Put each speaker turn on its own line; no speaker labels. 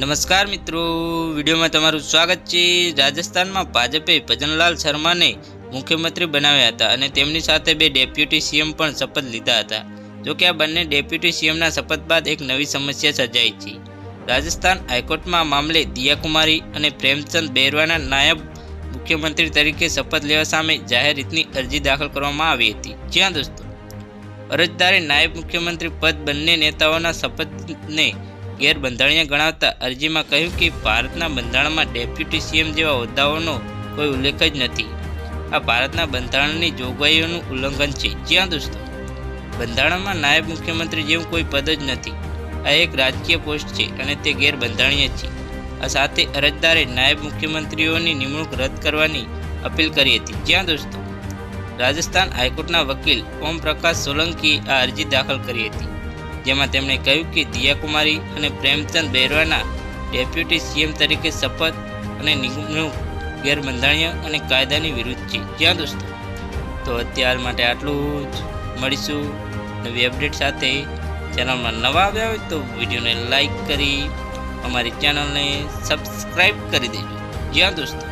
નમસ્કાર મિત્રો, વિડીયોમાં તમારું સ્વાગત છે. રાજસ્થાનમાં ભાજપે ભજનલાલ શર્માને મુખ્યમંત્રી બનાવ્યા હતા અને તેમની સાથે બે ડેપ્યુટી સીએમ પણ શપથ લીધા હતા. જોકે આ બંને ડેપ્યુટી સીએમના શપથ બાદ એક નવી સમસ્યા સર્જાઈ છે. રાજસ્થાન હાઈકોર્ટમાં મામલે દિયાકુમારી અને પ્રેમચંદ બેરવાના નાયબ મુખ્યમંત્રી તરીકે શપથ લેવા સામે જાહેર રીતની અરજી દાખલ કરવામાં આવી હતી. જ્યાં દોસ્તો, અરજદારે નાયબ મુખ્યમંત્રી પદ બંને નેતાઓના શપથને ગેરબંધારણીય ગણાવતા અરજીમાં કહ્યું કે ભારતના બંધારણમાં ડેપ્યુટી સીએમ જેવા હોદ્દાઓનો કોઈ ઉલ્લેખ જ નથી. આ ભારતના બંધારણની જોગવાઈઓનું ઉલ્લંઘન છે. જ્યાં દોસ્તો, બંધારણમાં નાયબ મુખ્યમંત્રી જેવું કોઈ પદ જ નથી. આ એક રાજકીય પોસ્ટ છે અને તે ગેરબંધારણીય છે. આ સાથે અરજદારે નાયબ મુખ્યમંત્રીઓની નિમણૂક રદ કરવાની અપીલ કરી હતી. જ્યાં દોસ્તો, રાજસ્થાન હાઈકોર્ટના વકીલ ઓમ પ્રકાશ સોલંકીએ આ અરજી દાખલ કરી હતી. જેમાં તેમણે કહ્યું કે દિયાકુમારી અને પ્રેમચંદ બૈરવાના ડેપ્યુટી સીએમ તરીકે શપથ અને નિમણૂક ગેરબંધારણીય અને કાયદાની વિરુદ્ધ છે. જ્યાં દોસ્તો, તો અત્યાર માટે આટલું જ. મળીશું નવી અપડેટ સાથે. ચેનલમાં નવા આવ્યા હોય તો વિડીયોને લાઈક કરી અમારી ચેનલને સબસ્ક્રાઈબ કરી દેજો. જ્યાં દોસ્તો